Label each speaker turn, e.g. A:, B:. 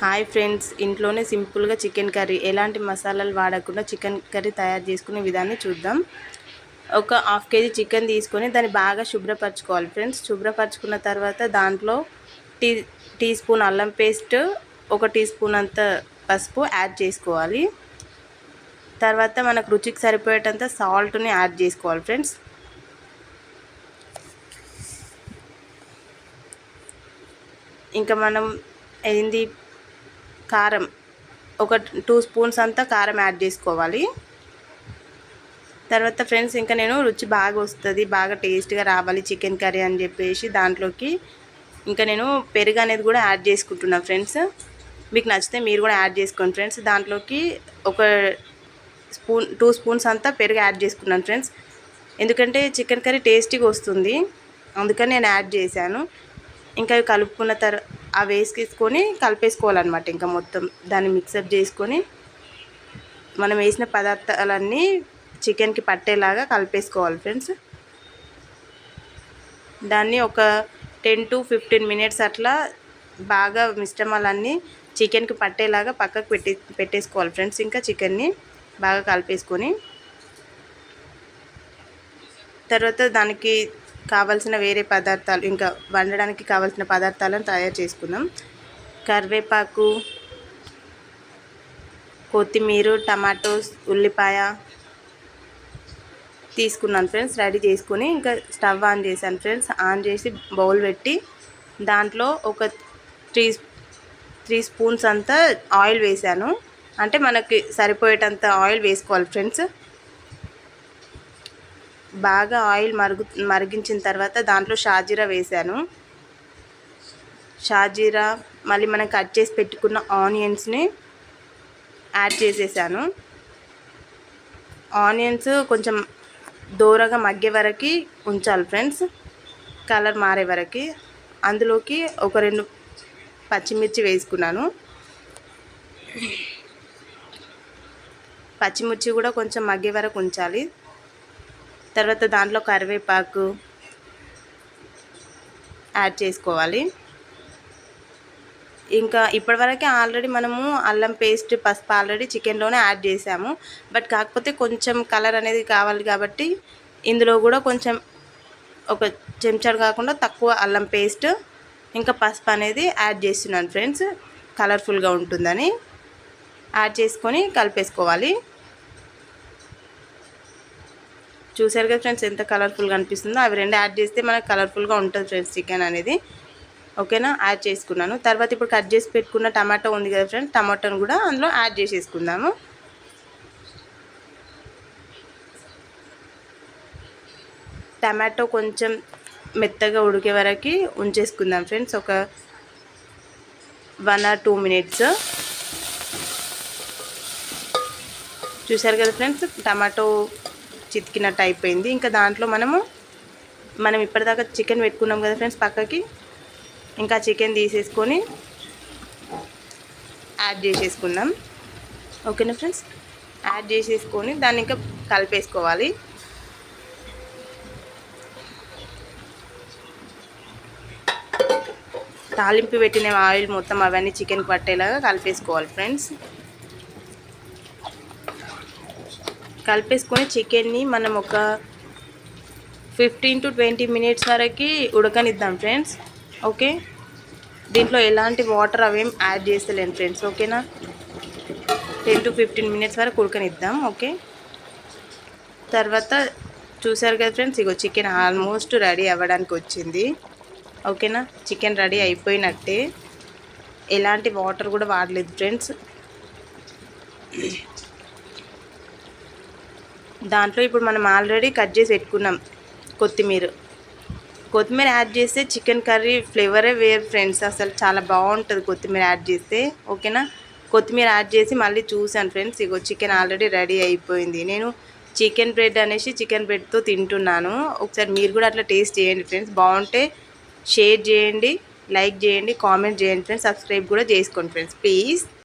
A: Hi friends ఇంట్లోనే సింపుల్గా chicken curry. ఎలాంటి మసాలాలు వాడకుండా చికెన్ కర్రీ తయారు చేసుకునే విధాన్ని చూద్దాం. ఒక హాఫ్ కేజీ చికెన్ తీసుకొని దాన్ని బాగా శుభ్రపరచుకోవాలి ఫ్రెండ్స్. శుభ్రపరచుకున్న తర్వాత దాంట్లో టీ టీ స్పూన్ అల్లం పేస్ట్ ఒక టీ స్పూన్ అంత పసుపు యాడ్ చేసుకోవాలి. తర్వాత మనకు రుచికి సరిపోయేటంత సాల్ట్ని యాడ్ చేసుకోవాలి ఫ్రెండ్స్. ఇంకా మనం ఏంది కారం ఒక టూ స్పూన్స్ అంతా కారం యాడ్ చేసుకోవాలి. తర్వాత ఫ్రెండ్స్ ఇంకా నేను రుచి బాగా వస్తుంది బాగా టేస్ట్గా రావాలి చికెన్ కర్రీ అని చెప్పేసి దాంట్లోకి ఇంకా నేను పెరుగు అనేది కూడా యాడ్ చేసుకుంటున్నాను ఫ్రెండ్స్. మీకు నచ్చితే మీరు కూడా యాడ్ చేసుకోండి ఫ్రెండ్స్. దాంట్లోకి ఒక స్పూన్ టూ స్పూన్స్ అంతా పెరుగు యాడ్ చేసుకున్నాను ఫ్రెండ్స్. ఎందుకంటే చికెన్ కర్రీ టేస్టీగా వస్తుంది అందుకని నేను యాడ్ చేశాను. ఇంకా కలుపుకున్న తర్వాత ఆ వేసుకేసుకొని కలిపేసుకోవాలన్నమాట ఇంకా మొత్తం. దాన్ని మిక్సప్ చేసుకొని మనం వేసిన పదార్థాలన్నీ చికెన్కి పట్టేలాగా కలిపేసుకోవాలి ఫ్రెండ్స్. దాన్ని ఒక టెన్ టు ఫిఫ్టీన్ మినిట్స్ అట్లా బాగా మిశ్రమాలన్నీ చికెన్కి పట్టేలాగా పక్కకు పెట్టి పెట్టేసుకోవాలి ఫ్రెండ్స్. ఇంకా చికెన్ని బాగా కలిపేసుకొని తర్వాత దానికి కావాల్సిన వేరే పదార్థాలు ఇంకా వండడానికి కావాల్సిన పదార్థాలను తయారు చేసుకుందాం. కరివేపాకు కొత్తిమీర టమాటోస్ ఉల్లిపాయ తీసుకున్నాను ఫ్రెండ్స్ రెడీ చేసుకుని ఇంకా స్టవ్ ఆన్ చేశాను ఫ్రెండ్స్. ఆన్ చేసి బౌల్ పెట్టి దాంట్లో ఒక త్రీ త్రీ స్పూన్స్ అంతా ఆయిల్ వేసాను అంటే మనకి సరిపోయేటంత ఆయిల్ వేసుకోవాలి ఫ్రెండ్స్. బాగా ఆయిల్ మరుగు మరిగించిన తర్వాత దాంట్లో షాజీరా వేసాను షాజీరా మళ్ళీ మనం కట్ చేసి పెట్టుకున్న ఆనియన్స్ని యాడ్ చేసేసాను. ఆనియన్స్ కొంచెం దూరగా మగ్గే వరకు ఉంచాలి ఫ్రెండ్స్ కలర్ మారే వరకు. అందులోకి ఒక రెండు పచ్చిమిర్చి వేసుకున్నాను. పచ్చిమిర్చి కూడా కొంచెం మగ్గే వరకు ఉంచాలి. తర్వాత దాంట్లో కరివేపాకు యాడ్ చేసుకోవాలి. ఇంకా ఇప్పటివరకే ఆల్రెడీ మనము అల్లం పేస్ట్ పసుపు ఆల్రెడీ చికెన్లోనే యాడ్ చేసాము. బట్ కాకపోతే కొంచెం కలర్ అనేది కావాలి కాబట్టి ఇందులో కూడా కొంచెం ఒక చెంచాడు కాకుండా తక్కువ అల్లం పేస్ట్ ఇంకా పసుపు అనేది యాడ్ చేస్తున్నాను ఫ్రెండ్స్. కలర్ఫుల్గా ఉంటుందని యాడ్ చేసుకొని కలిపేసుకోవాలి. చూసారు కదా ఫ్రెండ్స్ ఎంత కలర్ఫుల్గా అనిపిస్తుందో. అవి రెండు యాడ్ చేస్తే మనకు కలర్ఫుల్గా ఉంటుంది ఫ్రెండ్స్ చికెన్ అనేది. ఓకేనా యాడ్ చేసుకున్నాను. తర్వాత ఇప్పుడు కట్ చేసి పెట్టుకున్న టమాటో ఉంది కదా ఫ్రెండ్స్ టమాటోను కూడా అందులో యాడ్ చేసేసుకుందాము. టమాటో కొంచెం మెత్తగా ఉడికే వరకు ఉంచేసుకుందాం ఫ్రెండ్స్. ఒక వన్ ఆర్ టూ మినిట్స్ చూసారు కదా ఫ్రెండ్స్ టమాటో చితికినట్టు అయిపోయింది. ఇంకా దాంట్లో మనము మనం ఇప్పటిదాకా చికెన్ పెట్టుకున్నాం కదా ఫ్రెండ్స్ పక్కకి. ఇంకా చికెన్ తీసేసుకొని యాడ్ చేసేసుకుందాం. ఓకేనా ఫ్రెండ్స్? యాడ్ చేసేసుకొని దాన్ని ఇంకా కలిపేసుకోవాలి. తాలింపు పెట్టిన ఆయిల్ మొత్తం అవన్నీ చికెన్కి పట్టేలాగా కలిపేసుకోవాలి ఫ్రెండ్స్. కలిపేసుకొని చికెన్ని మనం ఒక ఫిఫ్టీన్ టు ట్వంటీ మినిట్స్ వరకు ఉడకనిద్దాం ఫ్రెండ్స్ ఓకే దీంట్లో ఎలాంటి వాటర్ అవేం యాడ్ చేస్తలేను ఫ్రెండ్స్ ఓకేనా టెన్ టు ఫిఫ్టీన్ మినిట్స్ వరకు ఉడకనిద్దాం ఓకే తర్వాత చూసారు కదా ఫ్రెండ్స్ ఇగో చికెన్ ఆల్మోస్ట్ రెడీ అవ్వడానికి వచ్చింది. ఓకేనా చికెన్ రెడీ అయిపోయినట్టే. ఎలాంటి వాటర్ కూడా వాడలేదు ఫ్రెండ్స్ దాంట్లో ఇప్పుడు మనం ఆల్రెడీ కట్ చేసి పెట్టుకున్నాం కొత్తిమీర. కొత్తిమీర యాడ్ చేస్తే చికెన్ కర్రీ ఫ్లేవరే వేరు ఫ్రెండ్స్. అసలు చాలా బాగుంటుంది కొత్తిమీర యాడ్ చేస్తే. ఓకేనా? కొత్తిమీర యాడ్ చేసి మళ్ళీ చూసాను ఫ్రెండ్స్. ఇగో చికెన్ ఆల్రెడీ రెడీ అయిపోయింది. నేను చికెన్ బ్రెడ్ అనేసి చికెన్ బ్రెడ్తో తింటున్నాను. ఒకసారి మీరు కూడా అట్లా టేస్ట్ చేయండి ఫ్రెండ్స్. బాగుంటే షేర్ చేయండి లైక్ చేయండి కామెంట్ చేయండి ఫ్రెండ్స్. సబ్స్క్రైబ్ కూడా చేసుకోండి ఫ్రెండ్స్. ప్లీజ్.